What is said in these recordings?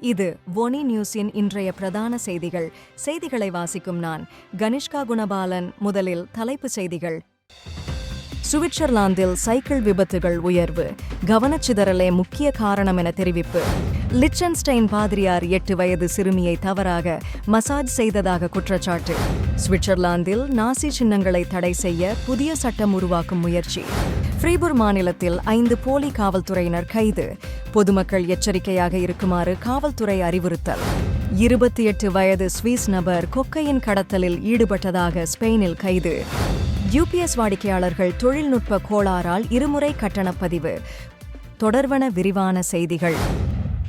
இது ஒனி நியூஸின் இன்றைய பிரதான செய்திகள். செய்திகளை வாசிக்கும் நான் கனிஷ்கா குணபாலன். முதலில் தலைப்புச் செய்திகள். சுவிட்சர்லாந்தில் சைக்கிள் விபத்துகள் உயர்வு. கவனச்சிதறலே முக்கிய காரணம் என தெரிவிப்பு. லிச்சன்ஸ்டைன் பாதிரியார் எட்டு வயது சிறுமியை தவறாக மசாஜ் செய்ததாக குற்றச்சாட்டு. சுவிட்சர்லாந்தில் நாசி சின்னங்களை தடை செய்ய புதிய சட்டம் உருவாக்கும் முயற்சி. ஃப்ரீபுர் மாநிலத்தில் ஐந்து போலி காவல்துறையினர் கைது. பொதுமக்கள் எச்சரிக்கையாக இருக்குமாறு காவல்துறை அறிவுறுத்தல். இருபத்தி எட்டு வயது ஸ்வீஸ் நபர் கொக்கையின் கடத்தலில் ஈடுபட்டதாக ஸ்பெயினில் கைது. யூபிஎஸ் வாடிக்கையாளர்கள் தொழில்நுட்ப கோளாறால் இருமுறை கட்டணப்பதிவு தொடர்வன விரிவான செய்திகள்.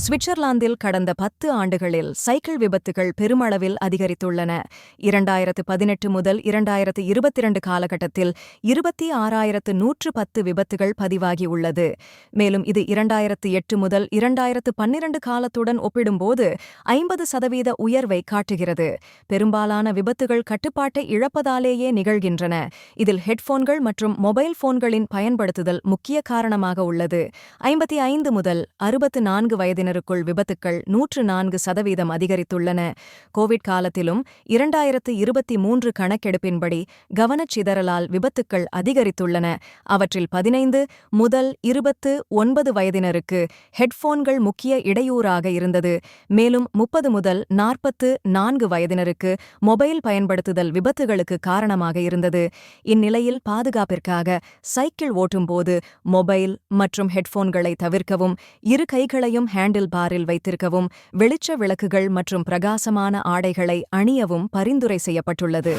சுவிட்சர்லாந்தில் கடந்த பத்து ஆண்டுகளில் சைக்கிள் விபத்துகள் பெருமளவில் அதிகரித்துள்ளன. இரண்டாயிரத்து பதினெட்டு முதல் இரண்டாயிரத்து இருபத்திரண்டு காலகட்டத்தில் இருபத்தி ஆறாயிரத்து நூற்று பத்து விபத்துகள் பதிவாகியுள்ளது. மேலும் இது இரண்டாயிரத்து எட்டு முதல் இரண்டாயிரத்து பன்னிரண்டு காலத்துடன் ஒப்பிடும்போது ஐம்பது சதவீத உயர்வை காட்டுகிறது. பெரும்பாலான விபத்துகள் கட்டுப்பாட்டை இழப்பதாலேயே நிகழ்கின்றன. இதில் ஹெட்போன்கள் மற்றும் மொபைல் போன்களின் பயன்படுத்துதல் முக்கிய காரணமாக உள்ளது. ஐம்பத்தி ஐந்து முதல் அறுபத்து நான்கு வயது வயதினருக்குள் விபத்துக்கள் நூற்று நான்கு சதவீதம் அதிகரித்துள்ளன. கோவிட் காலத்திலும் இரண்டாயிரத்து இருபத்தி மூன்று கணக்கெடுப்பின்படி கவனச்சிதறலால் விபத்துக்கள் அதிகரித்துள்ளன. அவற்றில் பதினைந்து முதல் இருபத்து ஒன்பது வயதினருக்கு ஹெட்போன்கள் முக்கிய இடையூறாக இருந்தது. மேலும் முப்பது முதல் நாற்பத்து நான்கு வயதினருக்கு மொபைல் பயன்படுத்துதல் விபத்துகளுக்கு காரணமாக இருந்தது. இந்நிலையில் பாதுகாப்பிற்காக சைக்கிள் ஓட்டும்போது மொபைல் மற்றும் ஹெட்போன்களை தவிர்க்கவும் இரு கைகளையும் ஹேண்ட் ஹேண்டில் பாரில் வைத்திருக்கவும் வெளிச்ச விளக்குகள் மற்றும் பிரகாசமான ஆடைகளை அணியவும் பரிந்துரை செய்யப்பட்டுள்ளது.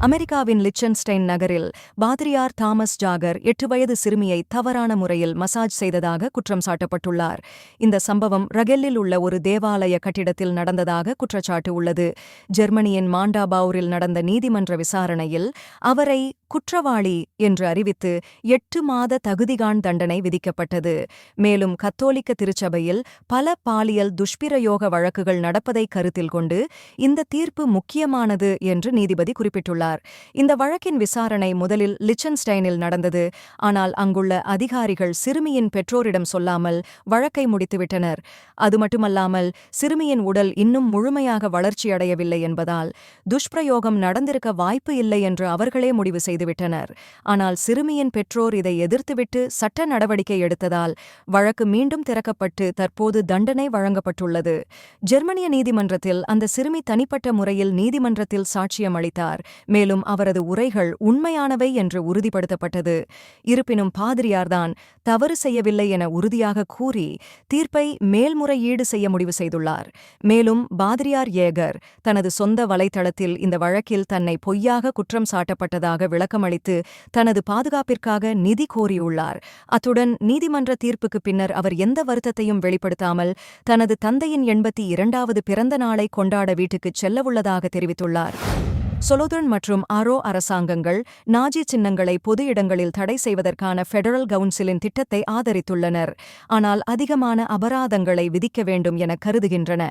அமெரிக்காவின் லிச்சன்ஸ்டைன் நகரில் பாதிரியார் தாமஸ் ஜாகர் எட்டு வயது சிறுமியை தவறான முறையில் மசாஜ் செய்ததாக குற்றம் சாட்டப்பட்டுள்ளார். இந்த சம்பவம் ரகெல்லில் உள்ள ஒரு தேவாலய கட்டிடத்தில் நடந்ததாக குற்றச்சாட்டு உள்ளது. ஜெர்மனியின் மாண்டாபவுரில் நடந்த நீதிமன்ற விசாரணையில் அவரை குற்றவாளி என்று அறிவித்து எட்டு மாத தகுதிகான் தண்டனை விதிக்கப்பட்டது. மேலும் கத்தோலிக்க திருச்சபையில் பல பாலியல் துஷ்பிரயோக வழக்குகள் நடப்பதை கருத்தில் கொண்டு இந்த தீர்ப்பு முக்கியமானது என்று நீதிபதி குறிப்பிட்டுள்ளார். இந்த வழக்கின் விசாரணை முதலில் லிச்சன்ஸ்டைனில் நடந்தது. ஆனால் அங்குள்ள அதிகாரிகள் சிறுமியின் பெற்றோரிடம் சொல்லாமல் வழக்கை முடித்துவிட்டனர். அது மட்டுமல்லாமல் சிறுமியின் உடல் இன்னும் முழுமையாக வளர்ச்சியடையவில்லை என்பதால் துஷ்பிரயோகம் நடந்திருக்க வாய்ப்பு இல்லை என்று அவர்களே முடிவு செய்துவிட்டனர். ஆனால் சிறுமியின் பெற்றோர் இதை எதிர்த்துவிட்டு சட்ட நடவடிக்கை எடுத்ததால் வழக்கு மீண்டும் திறக்கப்பட்டு தற்போது தண்டனை வழங்கப்பட்டுள்ளது. ஜெர்மனிய நீதிமன்றத்தில் அந்த சிறுமி தனிப்பட்ட முறையில் நீதிமன்றத்தில் சாட்சியம் அளித்தார். மேலும் அவரது உரைகள் உண்மையானவை என்று உறுதிப்படுத்தப்பட்டது. இருப்பினும் பாதிரியார்தான் தவறு செய்யவில்லை என உறுதியாக கூறி தீர்ப்பை மேல்முறையீடு செய்ய முடிவு செய்துள்ளார். மேலும் பாதிரியார் ஏகர் தனது சொந்த வலைத்தளத்தில் இந்த வழக்கில் தன்னை பொய்யாக குற்றம் சாட்டப்பட்டதாக விளக்கமளித்து தனது பாதுகாப்பிற்காக நிதி கோரியுள்ளார். அத்துடன் நீதிமன்ற தீர்ப்புக்கு பின்னர் அவர் எந்த வருத்தத்தையும் வெளிப்படுத்தாமல் தனது தந்தையின் எண்பத்தி இரண்டாவது பிறந்த நாளை கொண்டாட வீட்டுக்குச் செல்லவுள்ளதாக தெரிவித்துள்ளார். சொலோதர்ன் மற்றும் ஆரோ அரசாங்கங்கள் நாஜி சின்னங்களை பொது இடங்களில் தடை செய்வதற்கான ஃபெடரல் கவுன்சிலின் திட்டத்தை ஆதரித்துள்ளனர். ஆனால் அதிகமான அபராதங்களை விதிக்க வேண்டும் என கருதுகின்றன.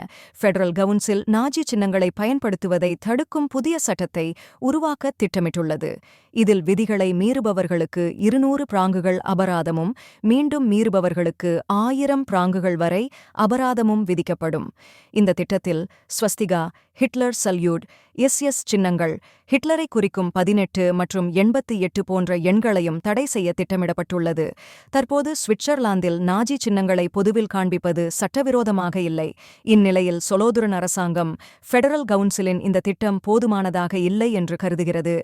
ஃபெடரல் கவுன்சில் நாஜி சின்னங்களை பயன்படுத்துவதை தடுக்கும் புதிய சட்டத்தை உருவாக்க திட்டமிட்டுள்ளது. இதில் விதிகளை மீறுபவர்களுக்கு இருநூறு பிராங்குகள் அபராதமும் மீண்டும் மீறுபவர்களுக்கு ஆயிரம் பிராங்குகள் வரை அபராதமும் விதிக்கப்படும். இந்த திட்டத்தில் ஸ்வஸ்திகா ஹிட்லர் சல்யூட் எஸ் எஸ் சின்னங்கள். ஹிட்லரை குறிக்கும் பதினெட்டு மற்றும் எண்பத்தி எட்டு போன்ற எண்களையும் தடை செய்ய திட்டமிடப்பட்டுள்ளது. தற்போது சுவிட்சர்லாந்தில் நாஜி சின்னங்களை பொதுவில் காண்பிப்பது சட்டவிரோதமாக இல்லை. இந்நிலையில் சொலோதுரன் அரசாங்கம் ஃபெடரல் கவுன்சிலின் இந்த திட்டம் போதுமானதாக இல்லை என்று கருதுகிறது.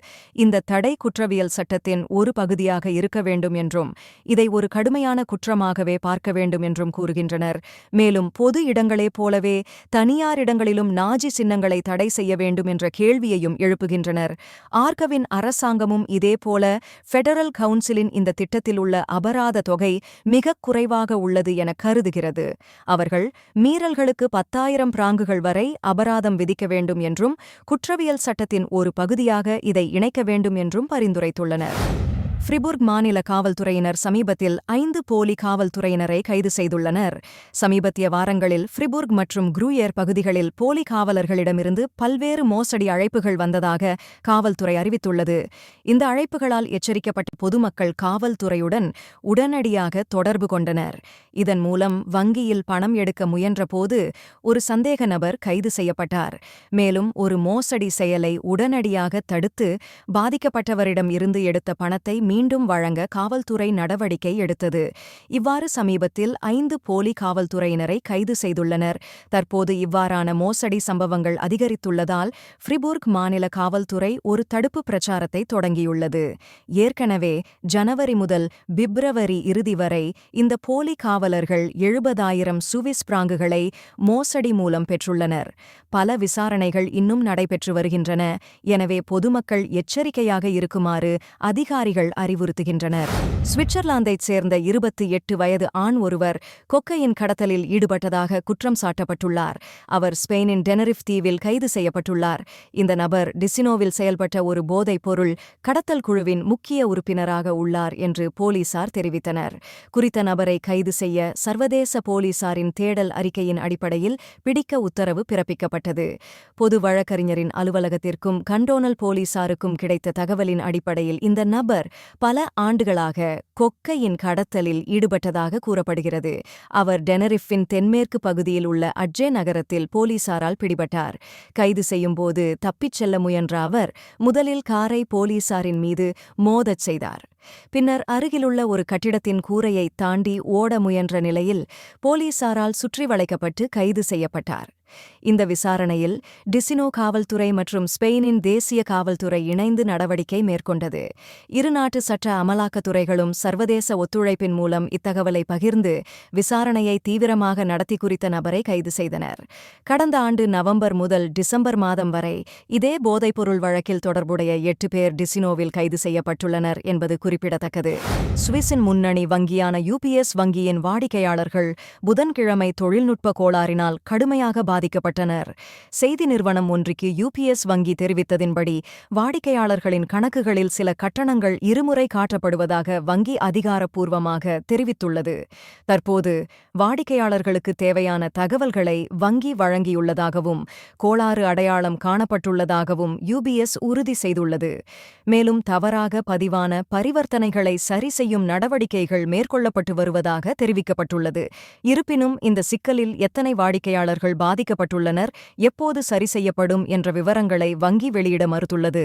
இந்த தடை குற்றவியல் சட்டத்தின் ஒரு பகுதியாக இருக்க வேண்டும் என்றும் இதை ஒரு கடுமையான குற்றமாகவே பார்க்க வேண்டும் என்றும் கூறுகின்றனர். மேலும் பொது இடங்களே போலவே தனியார் இடங்களிலும் நாஜி சின்னங்களை தடை செய்ய வேண்டும் என்ற கேள்வியையும் எழுப்புகின்றனர். ஆர்கவின் அரசாங்கமும் இதேபோல ஃபெடரல் கவுன்சிலின் இந்த திட்டத்தில் உள்ள அபராத தொகை மிகக் குறைவாக உள்ளது என கருதுகிறது. அவர்கள் மீறல்களுக்கு பத்தாயிரம் பிராங்குகள் வரை அபராதம் விதிக்க வேண்டும் என்றும் குற்றவியல் சட்டத்தின் ஒரு பகுதியாக இதை இணைக்க வேண்டும் என்றும் பரிந்துரைத்துள்ளனர். ஃப்ரிபுர்க் மாநில காவல்துறையினர் சமீபத்தில் ஐந்து போலி காவல்துறையினரை கைது செய்துள்ளனர். சமீபத்திய வாரங்களில் ஃப்ரிபுர்க் மற்றும் குரூயர் பகுதிகளில் போலி காவலர்களிடமிருந்து பல்வேறு மோசடி அழைப்புகள் வந்ததாக காவல்துறை அறிவித்துள்ளது. இந்த அழைப்புகளால் எச்சரிக்கப்பட்ட பொதுமக்கள் காவல்துறையுடன் உடனடியாக தொடர்பு கொண்டனர். இதன் மூலம் வங்கியில் பணம் எடுக்க முயன்றபோது ஒரு சந்தேக நபர் கைது செய்யப்பட்டார். மேலும் ஒரு மோசடி செயலை உடனடியாக தடுத்து பாதிக்கப்பட்டவரிடம் இருந்து எடுத்த பணத்தை மீண்டும் வழங்க காவல்துறை நடவடிக்கை எடுத்தது. இவ்வாறு சமீபத்தில் ஐந்து போலி காவல்துறையினரை கைது செய்துள்ளனர். தற்போது இவ்வாறான மோசடி சம்பவங்கள் அதிகரித்துள்ளதால் ஃப்ரிபுர்க் மாநில காவல்துறை ஒரு தடுப்பு பிரச்சாரத்தை தொடங்கியுள்ளது. ஏற்கனவே ஜனவரி முதல் பிப்ரவரி இறுதி வரை இந்த போலி காவலர்கள் எழுபதாயிரம் சுவிஸ் பிராங்குகளை மோசடி மூலம் பெற்றுள்ளனர். பல விசாரணைகள் இன்னும் நடைபெற்று வருகின்றன. எனவே பொதுமக்கள் எச்சரிக்கையாக இருக்குமாறு அதிகாரிகள் அறிவுறுத்துகின்றனர். சுவிட்சர்லாந்தைச் சேர்ந்த இருபத்தி எட்டு வயது ஆண் ஒருவர் கொக்கையின் கடத்தலில் ஈடுபட்டதாக குற்றம் சாட்டப்பட்டுள்ளார். அவர் ஸ்பெயினின் டெனரிஃப் தீவில் கைது செய்யப்பட்டுள்ளார். இந்த நபர் டிசினோவில் செயல்பட்ட ஒரு போதைப் பொருள் கடத்தல் குழுவின் முக்கிய உறுப்பினராக உள்ளார் என்று போலீசார் தெரிவித்தனர். குறித்த நபரை கைது செய்ய சர்வதேச போலீசாரின் தேடல் அறிக்கையின் அடிப்படையில் பிடிக்க உத்தரவு பிறப்பிக்கப்பட்டது. பொது வழக்கறிஞரின் அலுவலகத்திற்கும் கண்டோனல் போலீசாருக்கும் கிடைத்த தகவலின் அடிப்படையில் இந்த நபர் பல ஆண்டுகளாக கொக்கையின் கடத்தலில் ஈடுபட்டதாக கூறப்படுகிறது. அவர் டெனரிஃபின் தென்மேற்கு பகுதியில் உள்ள அட்ஜே நகரத்தில் போலீசாரால் பிடிபட்டார். கைது செய்யும்போது தப்பிச் செல்ல முயன்ற அவர் முதலில் காரை போலீசாரின் மீது மோதச் செய்தார். பின்னர் அருகிலுள்ள ஒரு கட்டிடத்தின் கூரையை தாண்டி ஓட முயன்ற நிலையில் போலீசாரால் சுற்றி வளைக்கப்பட்டு கைது செய்யப்பட்டார். இந்த விசாரணையில் டிசினோ காவல்துறை மற்றும் ஸ்பெயினின் தேசிய காவல்துறை இணைந்து நடவடிக்கை மேற்கொண்டது. இருநாட்டு சட்ட அமலாக்கத்துறைகளும் சர்வதேச ஒத்துழைப்பின் மூலம் இத்தகவலை பகிர்ந்து விசாரணையை தீவிரமாக நடத்தி குறித்த நபரை கைது செய்தனர். கடந்த ஆண்டு நவம்பர் முதல் டிசம்பர் மாதம் வரை இதே போதைப்பொருள் வழக்கில் தொடர்புடைய எட்டு பேர் டிசினோவில் கைது செய்யப்பட்டுள்ளனர் என்பது குறிப்பிடத்தக்கது. சுவிஸின் முன்னணி வங்கியான யூபிஎஸ் வங்கியின் வாடிக்கையாளர்கள் புதன்கிழமை தொழில்நுட்ப கோளாறினால் கடுமையாக பாதிக்கப்பட்டனர். செய்தி நிறுவனம் ஒன்றுக்கு யூபிஎஸ் வங்கி தெரிவித்ததின்படி வாடிக்கையாளர்களின் கணக்குகளில் சில கட்டணங்கள் இருமுறை காட்டப்படுவதாக வங்கி அதிகாரப்பூர்வமாக தெரிவித்துள்ளது. தற்போது வாடிக்கையாளர்களுக்கு தேவையான தகவல்களை வங்கி வழங்கியுள்ளதாகவும் கோளாறு அடையாளம் காணப்பட்டுள்ளதாகவும் யூபிஎஸ் உறுதி செய்துள்ளது. மேலும் தவறாக பதிவான பரிவர்த்தனைகளை சரி செய்யும் நடவடிக்கைகள் மேற்கொள்ளப்பட்டு வருவதாக தெரிவிக்கப்பட்டுள்ளது. இருப்பினும் இந்த சிக்கலில் எத்தனை வாடிக்கையாளர்கள் பாதிக்கப்பட்டுள்ளனர் எப்போது சரி செய்யப்படும் என்ற விவரங்களை வங்கி வெளியிட மறுத்துள்ளது.